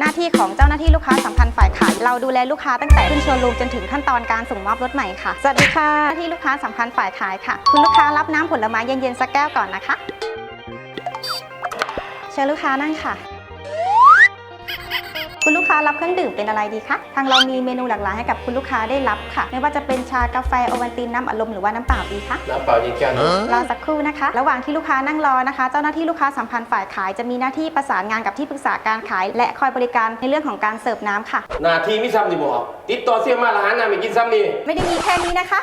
หน้าที่ของเจ้าหน้าที่ลูกค้าสัมพันธ์ฝ่ายขายเราดูแลลูกค้าตั้งแต่ขึ้นโชว์รูมจนถึงขั้นตอนการส่งมอบรถใหม่ค่ะ สวัสดีค่ะหน้าที่ลูกค้าสัมพันธ์ฝ่ายขายค่ะ คุณลูกค้ารับน้ำผลไม้เย็นๆสักแก้วก่อนนะคะ เชิญลูกค้านั่งค่ะ คุณลูกค้ารับเครื่องดื่มเป็นอะไรดีคะทางเรามีเมนูหลากหลายให้กับคุณลูกค้าได้รับค่ะ ไม่ว่าจะเป็นชากาแฟโอวัลตินน้ำอัดลมหรือว่าน้ำเปล่าดีคะน้ำเปล่ายิงแก้วหนึงรอสักครู่นะคะ ระหว่างที่ลูกค้านั่งรอนะคะ เจ้าหน้าที่ลูกค้าสัมพันธ์ฝ่ายขายจะมีหน้าที่ประสานงานกับที่ปรึกษาการขาย และคอยบริการในเรื่องของการเสิร์ฟน้ำค่ะหนาทีมิซ้ำนี่บอกติดต่อเสียมาละหาน้ำไม่กินซ้ำนี่ไม่ได้มีแค่นี้นะคะ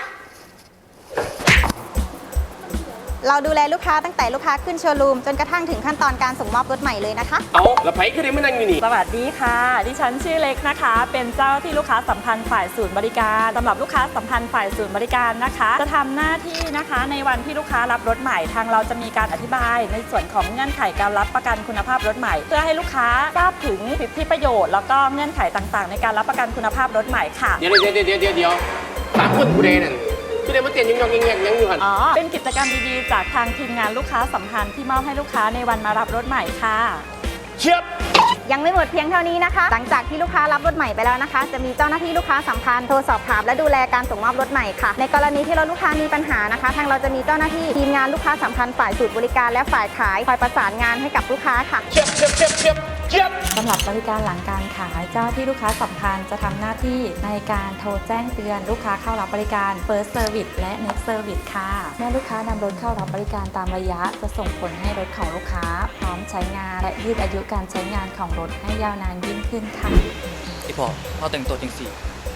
เราดูแลลูกค้าตั้งแต่ลูกค้าขึ้นโชว์รูม จนกระทั่งถึงขั้นตอนการส่งมอบรถใหม่เลยนะคะ เอาแล้วไผก็ได้มานั่งอยู่นี่ สวัสดีค่ะ ดิฉันชื่อเล็กนะคะ เป็นเจ้าที่ลูกค้าสัมพันธ์ฝ่ายศูนย์บริการสำหรับลูกค้าสัมพันธ์ฝ่ายศูนย์บริการนะคะ จะทำหน้าที่นะคะในวันที่ลูกค้ารับรถใหม่ ทางเราจะมีการอธิบาย ในส่วนของเงื่อนไขการรับประกันคุณภาพรถใหม่ เพื่อให้ลูกค้าทราบถึงสิทธิประโยชน์แล้วก็เงื่อนไขต่างๆ ในการรับประกันคุณภาพรถใหม่ค่ะ เดี๋ยวเดี๋ยวเดี๋ยวเดี๋ยวเดี๋ยวสามคนกูเดนั่น กูเดมาเต้นยังยองยังแงกยังอยู่หันอ๋อ เป็นกิจกรรมดีๆ จากทางทีมงานลูกค้าสัมพันธ์ที่มอบให้ลูกค้าในวันมารับรถใหม่ค่ะ เชียบ ยังไม่หมดเพียงเท่านี้นะคะ หลังจากที่ลูกค้ารับรถใหม่ไปแล้วนะคะ จะมีเจ้าหน้าที่ลูกค้าสัมพันธ์โทรสอบถามและดูแลการส่งมอบรถใหม่ค่ะ ในกรณีที่เราลูกค้ามีปัญหานะคะ ทางเราจะมีเจ้าหน้าที่ทีมงานลูกค้าสัมพันธ์ฝ่ายสูตรบริการและฝ่ายขายคอยประสานงานให้กับลูกค้าค่ะ เชียบเชียบเชียบเชียบเชียบ สำหรับบริการหลังการขายเจ้าที่ลูกค้าสัมพันธ์จะทำหน้าที่ในการโทรแจ้งเตือนลูกค้าเข้ารับบริการ First Service และ Next Service ค่ะ เมื่อลูกค้านำรถเข้ารับบริการตามระยะ จะส่งผลให้รถของลูกค้า พร้อมใช้งาน และยืดอายุการใช้งานของรถให้ยาวนานยิ่งขึ้นค่ะอีพอเขาแต่งตัวจริงสิ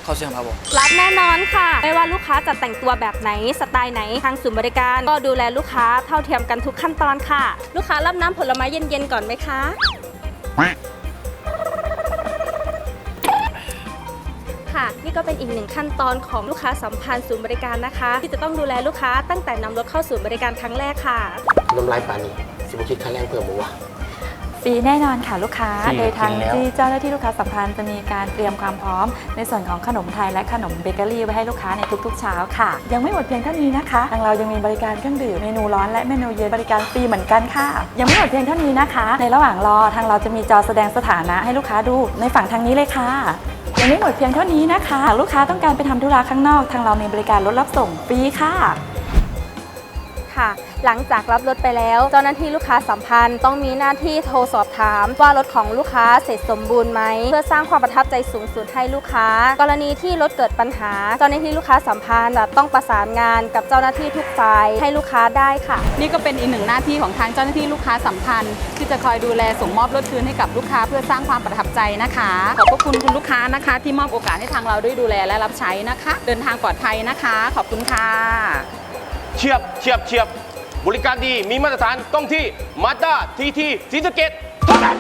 เขาเชื่อเราบอกรับแน่นอนค่ะ ไม่ว่าลูกค้าจะแต่งตัวแบบไหนสไตล์ไหนทางศูนย์บริการ ก็ดูแลลูกค้าเท่าเทียมกันทุกขั้นตอนค่ะ ลูกค้ารับน้ำผลไม้เย็นๆก่อนไหมคะ ค่ะ นี่ก็เป็นอีกหนึ่งขั้นตอนของลูกค้าสัมพันธ์ศูนย์บริการนะคะ ที่จะต้องดูแลลูกค้าตั้งแต่นำรถเข้าศูนย์บริการครั้งแรกค่ะ น้ำลายปานี่สิบคิดค่าแรงเพิ่มมั้วะ ฟรีแน่นอนค่ะลูกค้า ฟรีโดยทางจริงแล้ว ที่เจ้าหน้าที่ลูกค้าสัมพันธ์จะมีการเตรียมความพร้อม ในส่วนของขนมไทยและขนมเบเกอรี่ไว้ให้ลูกค้าในทุกๆเช้าค่ะ ยังไม่หมดเพียงเท่านี้นะคะ ทางเรายังมีบริการเครื่องดื่มเมนูร้อนและเมนูเย็นบริการฟรีเหมือนกันค่ะ ยังไม่หมดเพียงเท่านี้นะคะ ในระหว่างรอทางเราจะมีจอแสดงสถานะให้ลูกค้าดูในฝั่งทางนี้เลยค่ะยังไม่หมดเพียงเท่านี้นะคะหากลูกค้าต้องการไปทำธุระข้างนอก ทางเรามีบริการรถรับส่งฟรีค่ะ ค่ะ หลังจากรับรถไปแล้ว เจ้าหน้าที่ลูกค้าสัมพันธ์ต้องมีหน้าที่โทรสอบถาม ว่ารถของลูกค้าเสร็จสมบูรณ์ไหม เพื่อสร้างความประทับใจสูงสุดให้ลูกค้า กรณีที่รถเกิดปัญหา เจ้าหน้าที่ลูกค้าสัมพันธ์จะต้องประสานงานกับเจ้าหน้าที่ทุกฝ่ายให้ลูกค้าได้ค่ะ นี่ก็เป็นอีกหนึ่งหน้าที่ของทางเจ้าหน้าที่ลูกค้าสัมพันธ์ ที่จะคอยดูแลส่งมอบรถคืนให้กับลูกค้า เพื่อสร้างความประทับใจนะคะ ขอบพระคุณคุณลูกค้านะคะ ที่มอบโอกาสให้ทางเราได้ดูแลและรับใช้นะคะ เดินทางปลอดภัยนะคะ ขอบคุณค่ะ เฉียบเฉียบเฉียบบริการดีมีมาตรฐานต้องที่มาด้าทีทีสีสเกตเท่านั้น